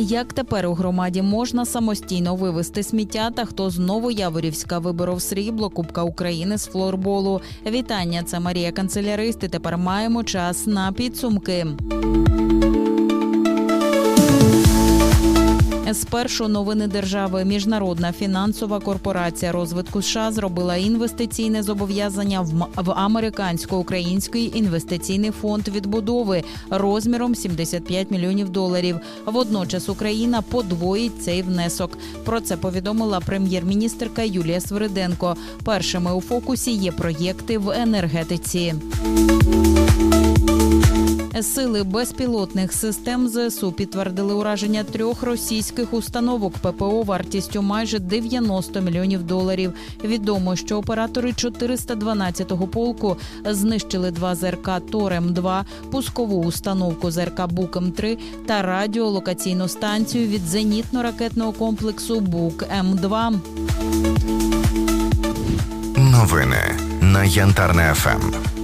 Як тепер у громаді можна самостійно вивезти сміття та хто знову Яворівська виборов срібло Кубка України з флорболу? Вітання, це Марія Канцелярист. і Тепер маємо час на підсумки. Спершу новини держави Міжнародна фінансова корпорація розвитку США зробила інвестиційне зобов'язання в, американсько-український інвестиційний фонд відбудови розміром 75 мільйонів доларів. Водночас Україна подвоїть цей внесок. Про це повідомила прем'єр-міністрка Юлія Свириденко. Першими у фокусі є проєкти в енергетиці. Сили безпілотних систем ЗСУ підтвердили ураження трьох російських установок ППО вартістю майже 90 мільйонів доларів. Відомо, що оператори 412-го полку знищили два ЗРК Торем-2, пускову установку ЗРК Букем-3 та радіолокаційну станцію від зенітно-ракетного комплексу Бук М2. Новини на Янтарне. ФМ.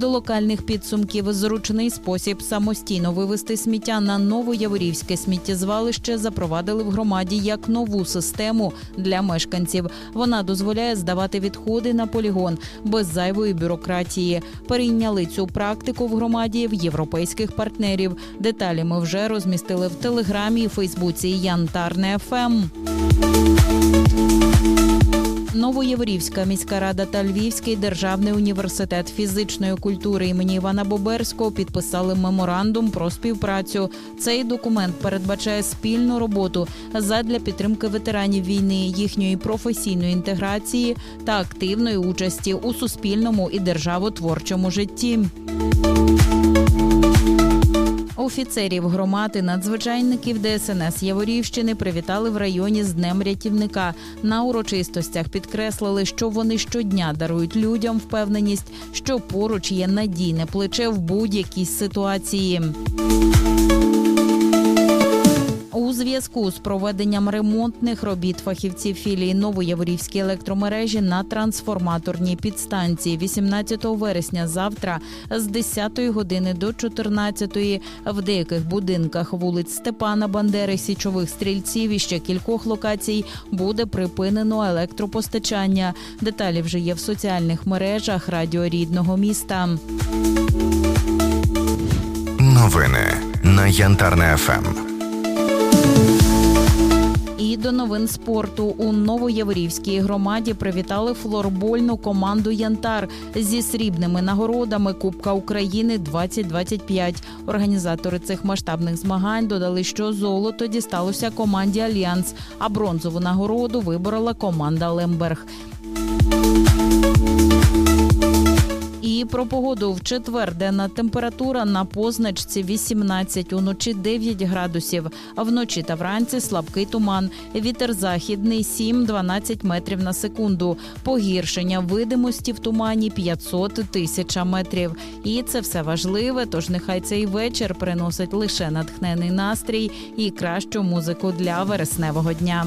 До локальних підсумків зручний спосіб самостійно вивезти сміття на новояворівське сміттєзвалище запровадили в громаді як нову систему для мешканців. Вона дозволяє здавати відходи на полігон без зайвої бюрократії. Перейняли цю практику в громаді в європейських партнерів. Деталі ми вже розмістили в телеграмі і Фейсбуці Янтарне Ем». ФМ. Новоєврівська міська рада та Львівський державний університет фізичної культури імені Івана Боберського підписали меморандум про співпрацю. Цей документ передбачає спільну роботу задля підтримки ветеранів війни, їхньої професійної інтеграції та активної участі у суспільному і державотворчому житті. Офіцерів громади, надзвичайників ДСНС Яворівщини привітали в районі з Днем рятівника. На урочистостях підкреслили, що вони щодня дарують людям впевненість, що поруч є надійне плече в будь-якій ситуації. У зв'язку з проведенням ремонтних робіт фахівці філії Новояворівські електромережі на трансформаторній підстанції 18 вересня завтра з 10 години до 14 в деяких будинках вулиць Степана Бандери, Січових стрільців і ще кількох локацій буде припинено електропостачання. Деталі вже є в соціальних мережах радіо рідного міста. Новини на Янтарне. ФМ. До новин спорту у Новоєврівській громаді привітали флорбольну команду Янтар зі срібними нагородами Кубка України 2025. Організатори цих масштабних змагань додали, що золото дісталося команді Альянс, а бронзову нагороду виборола команда Лемберг. Про погоду в четвер денна температура на позначці 18, уночі 9 градусів. А вночі та вранці слабкий туман. Вітер західний 7-12 метрів на секунду. Погіршення видимості в тумані 500 тисяч метрів. І це все важливе. Тож нехай цей вечір приносить лише натхнений настрій і кращу музику для вересневого дня.